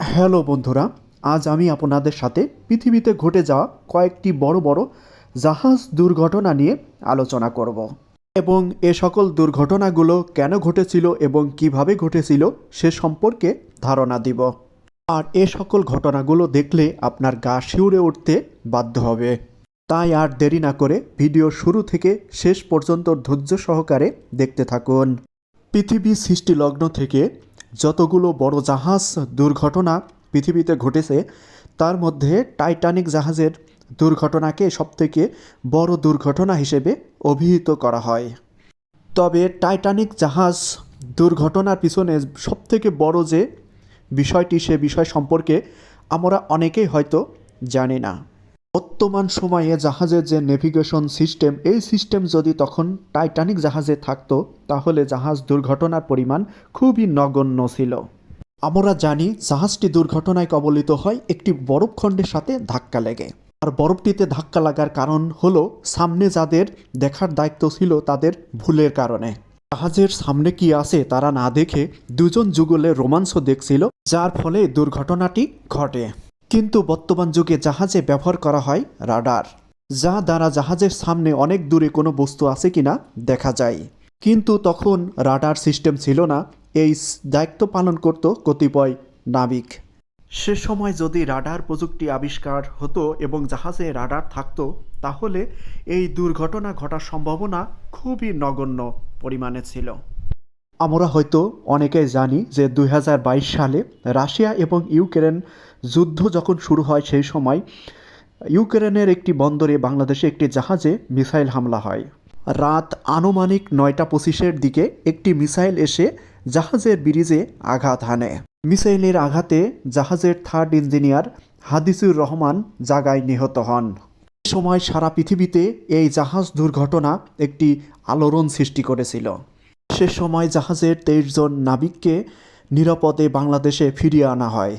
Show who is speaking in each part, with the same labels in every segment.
Speaker 1: Hello বন্ধুরা, আজ আমি আপনাদের সাথে পৃথিবীতে ঘটে যাওয়া কয়েকটি বড় বড় জাহাজ দুর্ঘটনা নিয়ে আলোচনা করব। এবং এ সকল দুর্ঘটনাগুলো কেন ঘটেছিল এবং কীভাবে ঘটেছিল সে সম্পর্কে ধারণা দিব। আর এ সকল ঘটনাগুলো দেখলে আপনার গা শিউরে উঠতে বাধ্য হবে। তাই আর দেরি না করে ভিডিও শুরু থেকে শেষ পর্যন্ত ধৈর্য সহকারে দেখতে থাকুন। পৃথিবী সৃষ্টিলগ্ন থেকে যতগুলো বড় জাহাজ দুর্ঘটনা পৃথিবীতে ঘটেছে, তার মধ্যে টাইটানিক জাহাজের দুর্ঘটনাকে সবথেকে বড় দুর্ঘটনা হিসেবে অভিহিত করা হয়। তবে টাইটানিক জাহাজ দুর্ঘটনার পিছনে সবথেকে বড় যে বিষয়টি, সে বিষয় সম্পর্কে আমরা অনেকেই হয়তো জানি না। বর্তমান সময়ে জাহাজের যে নেভিগেশন সিস্টেম, এই সিস্টেম যদি তখন টাইটানিক জাহাজে থাকতো, তাহলে জাহাজ দুর্ঘটনার পরিমাণ খুবই নগণ্য ছিল। আমরা জানি জাহাজটি দুর্ঘটনায় কবলিত হয়, একটি বরফখণ্ডের সাথে ধাক্কা লেগে। আর বরফটিতে ধাক্কা লাগার কারণ হলো, সামনে যাদের দেখার দায়িত্ব ছিল তাদের ভুলের কারণে। জাহাজের সামনে কি আছে তারা না দেখে দুজন যুগলে রোমাঞ্চ দেখছিল, যার ফলে দুর্ঘটনাটি ঘটে। কিন্তু বর্তমান যুগে জাহাজে ব্যবহার করা হয় রাডার, যা দ্বারা জাহাজের সামনে অনেক দূরে কোনো বস্তু আছে কিনা দেখা যায়। কিন্তু তখন রাডার সিস্টেম ছিল না, এই দায়িত্ব পালন করত কতিপয় নাবিক। সে সময় যদি রাডার প্রযুক্তি আবিষ্কার হতো এবং জাহাজে রাডার থাকতো, তাহলে এই দুর্ঘটনা ঘটার সম্ভাবনা খুবই নগণ্য পরিমাণে ছিল। আমরা হয়তো অনেকেই জানি যে দু হাজার বাইশ সালে রাশিয়া এবং ইউক্রেন যুদ্ধ যখন শুরু হয় সেই সময়, ইউক্রেনের একটি বন্দরে বাংলাদেশে একটি জাহাজে মিসাইল হামলা হয়। রাত আনুমানিক নয়টা পঁচিশের দিকে একটি মিসাইল এসে জাহাজের ব্রিজে আঘাত হানে। মিসাইলের আঘাতে জাহাজের থার্ড ইঞ্জিনিয়ার হাদিসুর রহমান জাগায় নিহত হন। সময় সারা পৃথিবীতে এই জাহাজ দুর্ঘটনা একটি আলোড়ন সৃষ্টি করেছিল। সে সময় জাহাজের তেইশ জন নাবিককে নিরাপদে বাংলাদেশে ফিরিয়ে আনা হয়।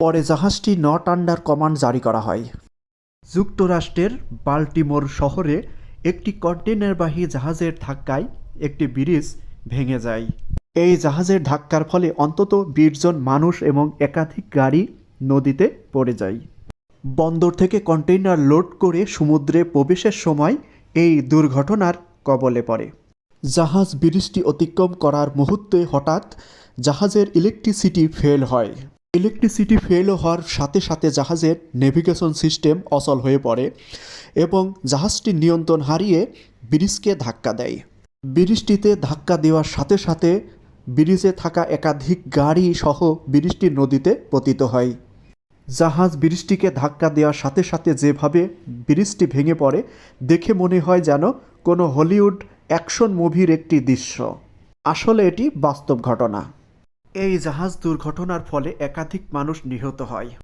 Speaker 1: পরে জাহাজটি নট আন্ডার কমান্ড জারি করা হয়। যুক্তরাষ্ট্রের বাল্টিমোর শহরে একটি কন্টেনারবাহী জাহাজের ধাক্কায় একটি ব্রিজ ভেঙে যায়। এই জাহাজের ধাক্কার ফলে অন্তত বিশ জন মানুষ এবং একাধিক গাড়ি নদীতে পড়ে যায়। বন্দর থেকে কন্টেইনার লোড করে সমুদ্রে প্রবেশের সময় এই দুর্ঘটনার কবলে পড়ে। জাহাজ ব্রিজটি অতিক্রম করার মুহূর্তে হঠাৎ জাহাজের ইলেকট্রিসিটি ফেল হয়। ইলেকট্রিসিটি ফেল হওয়ার সাথে সাথে জাহাজের নেভিগেশন সিস্টেম অচল হয়ে পড়ে এবং জাহাজটি নিয়ন্ত্রণ হারিয়ে ব্রিজকে ধাক্কা দেয়। ব্রিজটিতে ধাক্কা দেওয়ার সাথে সাথে ব্রিজে থাকা একাধিক গাড়ি সহ ব্রিজটি নদীতে পতিত হয়। জাহাজ ব্রিজটিকে ধাক্কা দেওয়ার সাথে সাথে যেভাবে ব্রিজটি ভেঙে পড়ে, দেখে মনে হয় যেন কোনো হলিউড অ্যাকশন মুভির একটি দৃশ্য। আসলে এটি বাস্তব ঘটনা। এই জাহাজ দুর্ঘটনার ফলে একাধিক মানুষ নিহত হয়।